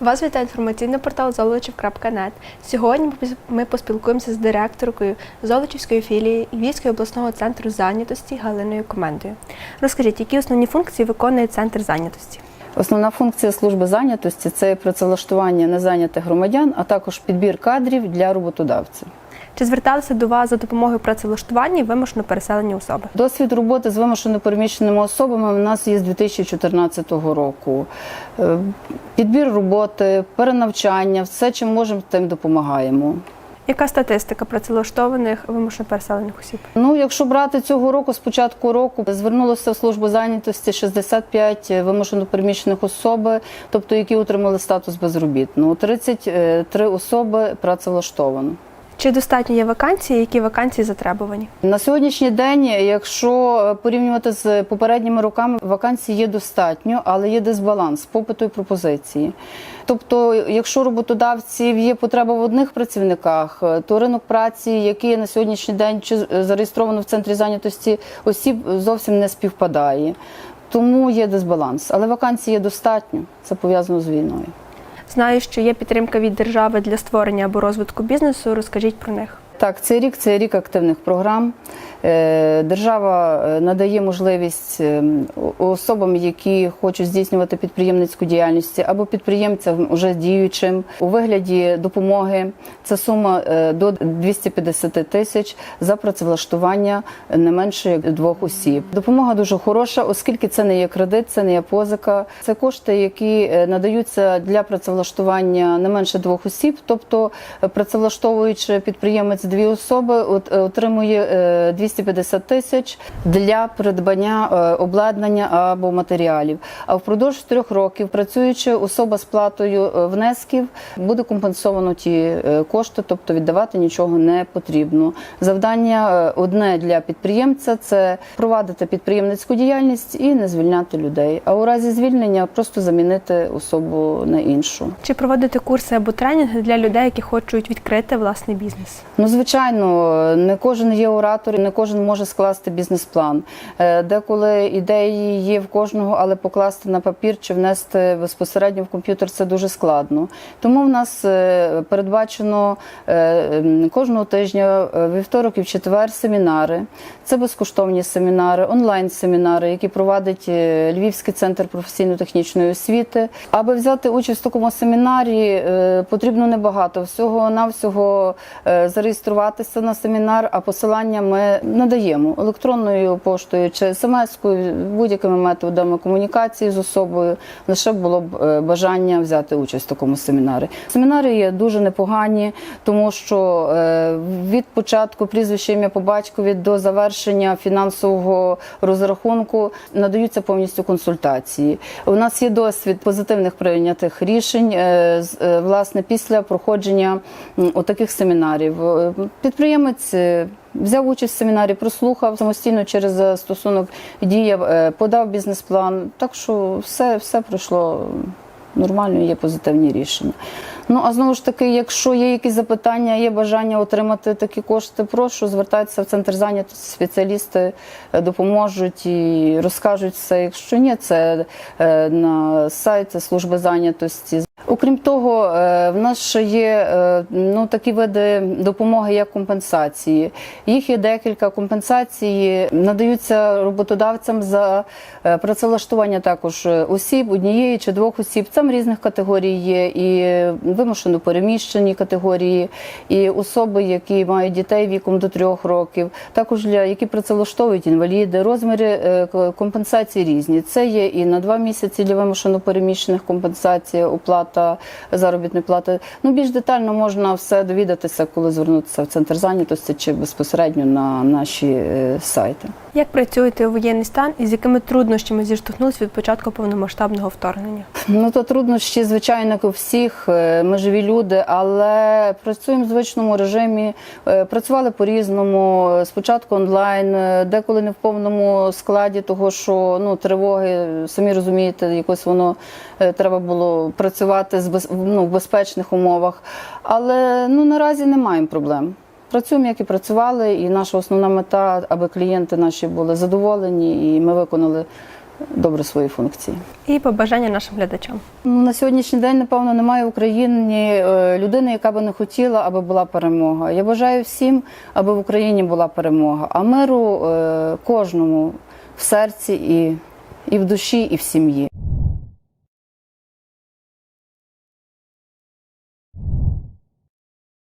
Вас вітає інформаційний портал Золочів.нет. Сьогодні ми поспілкуємося з директоркою Золочівської філії Львівського обласного центру зайнятості Галиною Комендою. Розкажіть, які основні функції виконує центр зайнятості? Основна функція служби зайнятості це працевлаштування незайнятих громадян, а також підбір кадрів для роботодавців. Чи зверталися до вас за допомогою працевлаштування вимушено переселені особи? Досвід роботи з вимушено переміщеними особами у нас є з 2014 року. Е, Підбір роботи, перенавчання, все, чим можемо, тим допомагаємо. Яка статистика працевлаштованих вимушено переселених осіб? Ну, якщо брати цього року, з початку року звернулося в службу зайнятості 65 вимушено переміщених особи, тобто які отримали статус безробітного. 33 особи працевлаштовано. Чи достатньо є вакансії, які вакансії затребувані? На сьогоднішній день, якщо порівнювати з попередніми роками, вакансій є достатньо, але є дисбаланс попиту і пропозиції. Тобто, якщо роботодавців є потреба в одних працівниках, то ринок праці, який на сьогоднішній день чи зареєстровано в центрі зайнятості осіб, зовсім не співпадає. Тому є дисбаланс. Але вакансій є достатньо. Це пов'язано з війною. Знаю, що є підтримка від держави для створення або розвитку бізнесу. Розкажіть про них. Так, цей рік це рік активних програм. Е, Держава е, надає можливість е, особам, які хочуть здійснювати підприємницьку діяльність, або підприємцям уже діючим у вигляді допомоги. Це сума до 250 тисяч за працевлаштування не менше як двох осіб. Допомога дуже хороша, оскільки це не є кредит, це не є позика. Це кошти, які надаються для працевлаштування не менше двох осіб, тобто працевлаштовуючи підприємець дві особи, е, отримує е, 250 тисяч для придбання е, обладнання або матеріалів. А впродовж трьох років, працюючи особа з платою е, внесків, буде компенсовано ті е, кошти, тобто віддавати нічого не потрібно. Завдання е, одне для підприємця це провадити підприємницьку діяльність і не звільняти людей. А у разі звільнення просто замінити особу на іншу. Чи проводити курси або тренінги для людей, які хочуть відкрити власний бізнес? Ну, звичайно, не кожен є оратор, не кожен може скласти бізнес-план. Е, Деколи ідеї є в кожного, але покласти на папір чи внести безпосередньо в комп'ютер це дуже складно. Тому в нас е, передбачено е, кожного тижня, вівторок і в четвер семінари. Це безкоштовні семінари, онлайн-семінари, які провадить е, Львівський центр професійно-технічної освіти. Аби взяти участь в такому семінарі, потрібно небагато. Всього навсього е, зареєструватися на семінар, а посилання ми надаємо електронною поштою чи смс-кою, будь-якими методами комунікації з особою. Лише було б е, бажання взяти участь в такому семінарі. Семінари є дуже непогані, тому що е, від початку прізвища ім'я по батькові до завершення фінансового розрахунку надаються повністю консультації. У нас є досвід позитивних прийнятих рішень е, власне після проходження м, отаких семінарів. Підприємець. е, Взяв участь в семінарі, прослухав самостійно через застосунок діяв, е, подав бізнес-план. Так що все, все пройшло нормально, є позитивні рішення. Ну а знову ж таки, якщо є якісь запитання, є бажання отримати такі кошти, прошу звертайтеся в центр зайнятості. Спеціалісти е, допоможуть і розкажуть все. Якщо ні, це на сайті служби зайнятості. Окрім того, е, в нас ще є е, ну, такі види допомоги, як компенсації. Їх є декілька компенсації, надаються роботодавцям за е, працевлаштування також осіб, однієї чи двох осіб. Там різних категорій є і вимушено переміщені категорії, і особи, які мають дітей віком до трьох років, також для які працевлаштовують інваліди. Розміри к- компенсацій різні. Це є і на два місяці для вимушено переміщених компенсація, оплата заробітної плати. Ну більш детально можна все довідатися, коли звернутися в центр зайнятості чи безпосередньо на наші е, сайти. Як працюєте у воєнний стан і з якими труднощами зіштовхнулися від початку повномасштабного вторгнення? Ну то труднощі, звичайно, як у всіх. е, Ми живі люди, але працюємо в звичному режимі. Е, Працювали по-різному. Спочатку онлайн, деколи не в повному складі, того що ну тривоги, самі розумієте, якось воно треба було працювати з без, ну, в безпечних умовах. Але ну наразі не маємо проблем. Працюємо, як і працювали, і наша основна мета, аби клієнти наші були задоволені, і ми виконали добре свої функції. І побажання нашим глядачам. Ну, На сьогоднішній день, напевно, немає в Україні е, людини, яка би не хотіла, аби була перемога. Я бажаю всім, аби в Україні була перемога, а миру е, кожному в серці і, і в душі, і в сім'ї.